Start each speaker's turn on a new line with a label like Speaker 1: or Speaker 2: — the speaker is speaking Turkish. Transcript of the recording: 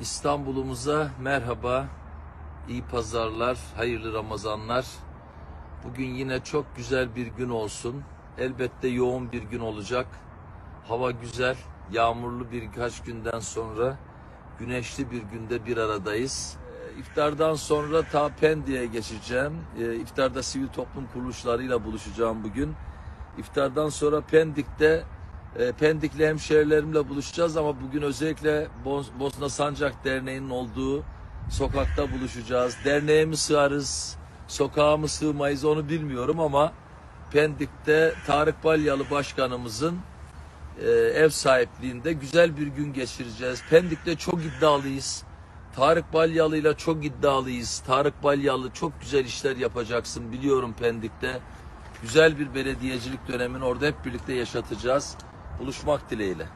Speaker 1: İstanbul'umuza merhaba, iyi pazarlar, hayırlı Ramazanlar. Bugün yine çok güzel bir gün olsun. Elbette yoğun bir gün olacak. Hava güzel, yağmurlu birkaç günden sonra güneşli bir günde bir aradayız. Ee, İftardan sonra ta Pendik'e geçeceğim. Ee, İftarda sivil toplum kuruluşlarıyla buluşacağım bugün. İftardan sonra Pendik'te e, Pendikli hemşehrilerimle buluşacağız ama bugün özellikle Bosna Sancak Derneği'nin olduğu sokakta buluşacağız. Derneğe mi sığarız, sokağa mı sığmayız onu bilmiyorum ama Pendik'te Tarık Balyalı Başkanımızın e, ev sahipliğinde güzel bir gün geçireceğiz. Pendik'te çok iddialıyız. Tarık Balyalı ile çok iddialıyız. Tarık Balyalı çok güzel işler yapacaksın biliyorum Pendik'te. Güzel bir belediyecilik dönemini orada hep birlikte yaşatacağız. Buluşmak dileğiyle.